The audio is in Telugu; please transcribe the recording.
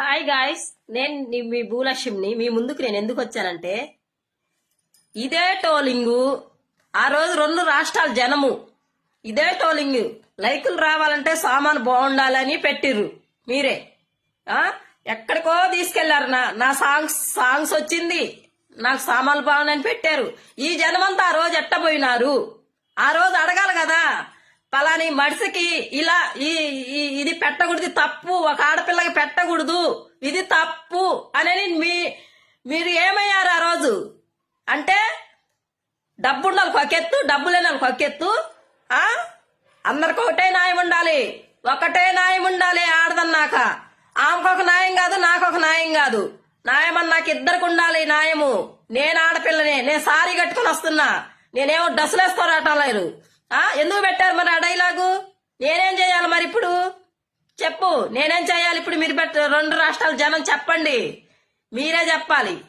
హాయ్ గాయ్స్ నేను మీ భూలక్ష్మిని మీ ముందుకు నేను ఎందుకు వచ్చానంటే ఇదే టోలింగు ఆ రోజు రెండు రాష్ట్రాల జనము. ఇదే టోలింగ్ లైకులు రావాలంటే సామాను బాగుండాలని పెట్టిర్రు. మీరే. ఎక్కడికో తీసుకెళ్ళారు. నా నా సాంగ్స్ సాంగ్స్ వచ్చింది. నాకు సామాన్లు బాగున్నాయని పెట్టారు. ఈ జనమంతా ఆ రోజు ఎట్టబోయినారు ఆ రోజు అడగాలి కదా. పలాని మనిషికి ఇలా ఈ ఇది పెట్టకూడదు తప్పు. ఒక ఆడపిల్లకి పెట్టకూడదు. ఇది తప్పు అనేది మీ మీరు ఏమయ్యారు ఆ రోజు? అంటే డబ్బున్న వాళ్ళకి ఒక ఎత్తు డబ్బు లేని వాళ్ళకి ఒక ఎత్తు. ఆ? అందరికి ఒకటే న్యాయం ఉండాలి. ఒకటే న్యాయం ఉండాలి ఆడదన్నాక. ఆమెకు ఒక న్యాయం కాదు నాకు ఒక న్యాయం కాదు. న్యాయం నాకు ఇద్దరికి ఉండాలి న్యాయము. నేను ఆడపిల్లనే. నేను సారీ కట్టుకుని వస్తున్నా. నేనేమో డ్రెస్సులు వేసుకోరాటం లేదు. ఆ ఎందుకు పెట్టారు మరి ఆ డైలాగు? నేనేం చేయాలి మరి ఇప్పుడు? చెప్పు. నేనేం చేయాలి ఇప్పుడు మీరు పెట్ట రెండు రాష్ట్రాల జనం చెప్పండి. మీరే చెప్పాలి.